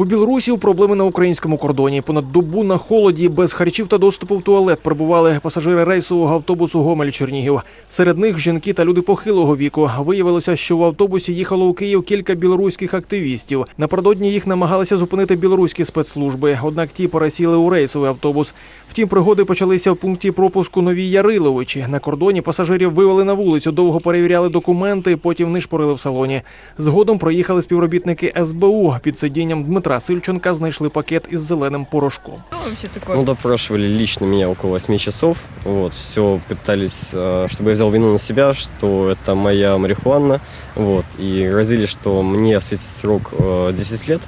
У Білорусі проблеми на українському кордоні. Понад добу на холоді без харчів та доступу в туалет перебували пасажири рейсового автобусу Гомель Чернігів. Серед них жінки та люди похилого віку. Виявилося, що в автобусі їхало у Київ кілька білоруських активістів. Напередодні їх намагалися зупинити білоруські спецслужби. Однак ті пересіли у рейсовий автобус. Втім, пригоди почалися в пункті пропуску Новій Яриловичі. На кордоні пасажирів вивели на вулицю, довго перевіряли документи, потім нишпорили в салоні. Згодом проїхали співробітники СБУ. Під сидінням Дмитра Сильченка знайшли пакет із зеленим порошком. Что вообще такое? Ну, допрашивали лично меня около 8 часов. Вот, все пытались, э, чтобы я взял вину на себя, что это моя марихуана. Вот, и грозили, что мне светит срок э, 10 лет.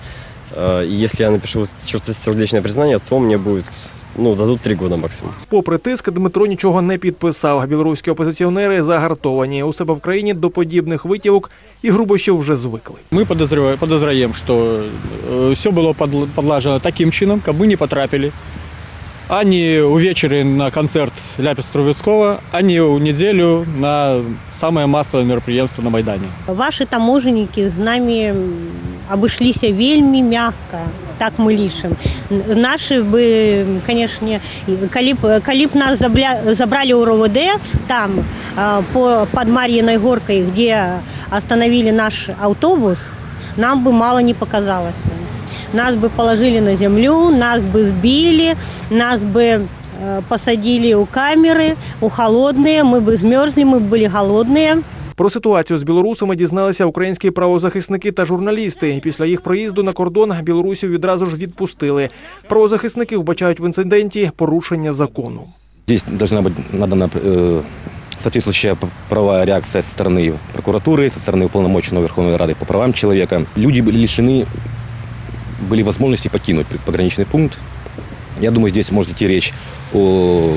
Э, И если я напишу чистосердечное признание, то мне будет, ну, дадут 3 года максимум. Попри тиск, Дмитро нічого не підписав. Білоруські опозиціонери загартовані у себе в країні до подібних витівок і грубощів вже звикли. Мы подозреваем, подозреваем что все было подл- подлажено таким чином, как мы не потрапили. А не увечері на концерт Ляпис Трубецкого, а не у неделю на самое массовое мероприятие на Майдане. Ваши таможенники з нами м, обышлися вельмі мягко, так мы лишим. Н- Наши бы, конечно, калі б, калі б нас забля- забрали у РОВД, там, а, по, под Марьиной горкой, где остановили наш автобус, нам бы мало не показалось. Нас бы положили на землю, нас бы сбили, нас бы э, посадили у камеры, у холодные, мы бы змерзли, мы бы были голодные. Про ситуацію з білорусами дізналися українські правозахисники та журналісти. І Після їх приїзду на кордон білорусів відразу ж відпустили. Правозахисники вбачають в інциденті порушення закону. Здесь должна быть надана э, соответствующая п- правовая реакция со стороны прокуратуры, со стороны уполномоченного Верховной Рады по правам человека. Люди были лишены были возможности покинуть при- пограничный пункт. я думаю, здесь может идти речь о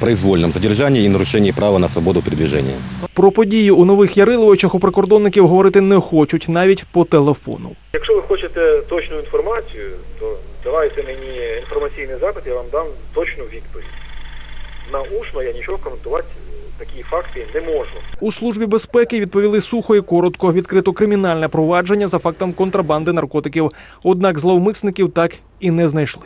произвольном задержании и нарушении права на свободу передвижения. Про події у нових Яриловичах у прикордонників говорити не хочуть навіть по телефону. Якщо ви хочете точну інформацію, то давайте мені інформаційний запит, я вам дам точну відповідь. Наушно я нічого коментувати е, такі факти не можу. У службі безпеки відповіли сухо і коротко. Відкрито кримінальне провадження за фактом контрабанди наркотиків. Однак зловмисників так і не знайшли.